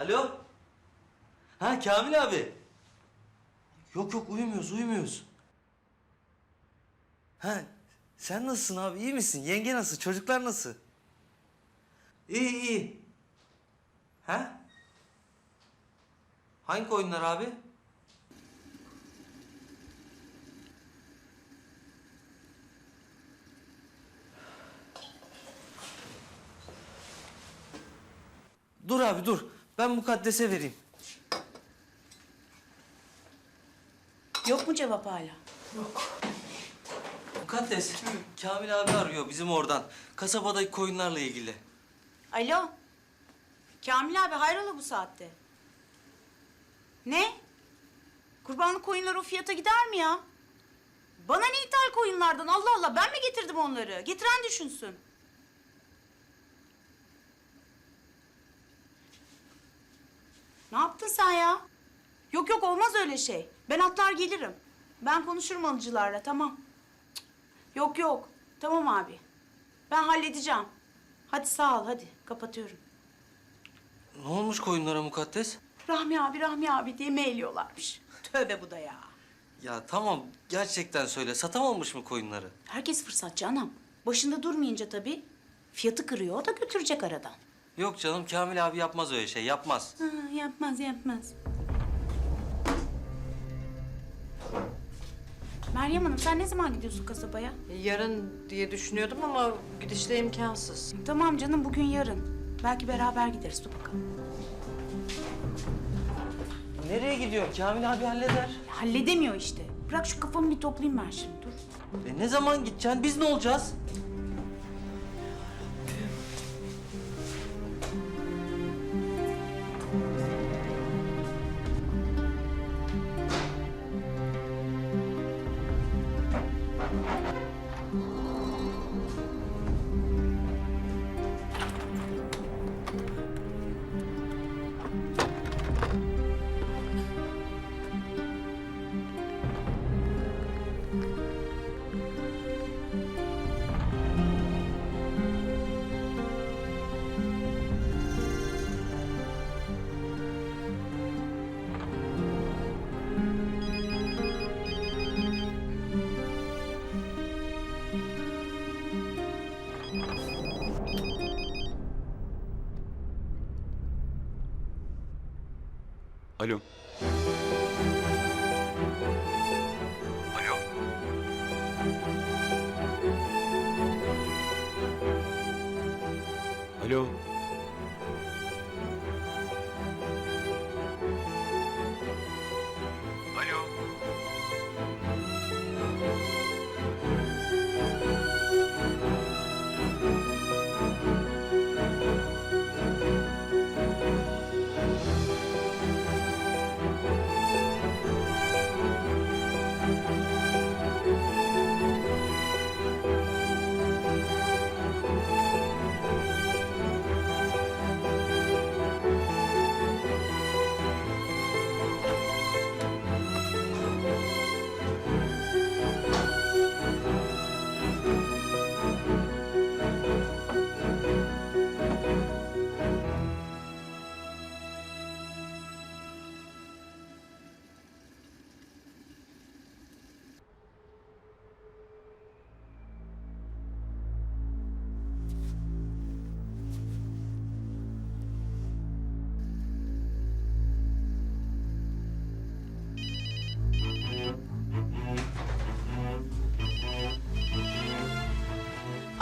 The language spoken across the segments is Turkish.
Alo? Ha Kamil abi. Yok yok uyumuyoruz uyumuyoruz. Ha sen nasılsın abi iyi misin? Yenge nasıl? Çocuklar nasıl? İyi iyi. Ha? Hangi oyunlar abi? Dur abi dur. Ben mukaddese vereyim. Yok mu cevap hala? Mukaddes, Kamil abi arıyor bizim oradan. Kasabadaki koyunlarla ilgili. Alo. Kamil abi hayrola bu saatte? Ne? Kurbanlık koyunlar o fiyata gider mi ya? Bana ne ithal koyunlardan Allah Allah ben mi getirdim onları? Getiren düşünsün. Ne yaptın sen ya? Yok yok olmaz öyle şey. Ben atlar gelirim. Ben konuşurum alıcılarla tamam. Cık, Yok yok. Tamam abi. Ben halledeceğim. Hadi sağ ol hadi. Kapatıyorum. Ne olmuş koyunlara mukaddes? Rahmi abi Rahmi abi diye mailiyorlarmış. Tövbe bu da ya. Ya tamam gerçekten söyle satamamış mı koyunları? Herkes fırsatçı anam. Başında durmayınca tabii fiyatı kırıyor. O da götürecek aradan. Yok canım Kamil abi yapmaz öyle şey yapmaz. Ha, yapmaz yapmaz. Meryem Hanım sen ne zaman gidiyorsun kasabaya? Yarın diye düşünüyordum ama gidişle imkansız. Tamam canım bugün yarın. Belki beraber gideriz dur bakalım. Nereye gidiyor? Kamil abi halleder. Halledemiyor işte. Bırak şu kafamı bir toplayayım ben şimdi dur. E ne zaman gideceksin? Biz ne olacağız? Alo. Alo. Alo.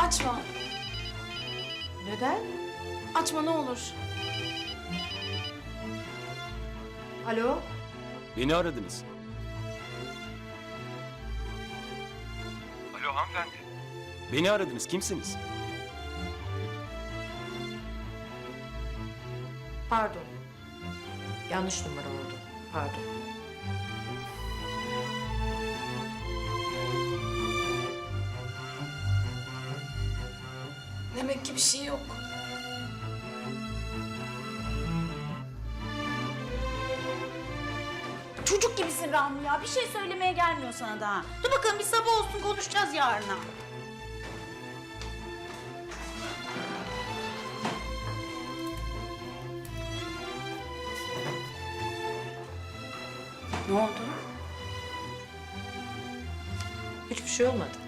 Açma. Neden? Açma ne olur. Alo? Beni aradınız. Alo hanımefendi. Beni aradınız. Kimsiniz? Pardon. Yanlış numara oldu. Pardon. Yapacak ki bir şey yok. Çocuk gibisin Rahmi ya. Bir şey söylemeye gelmiyor sana daha. Dur bakalım bir sabah olsun konuşacağız yarına. Ne oldu? Hiçbir şey olmadı.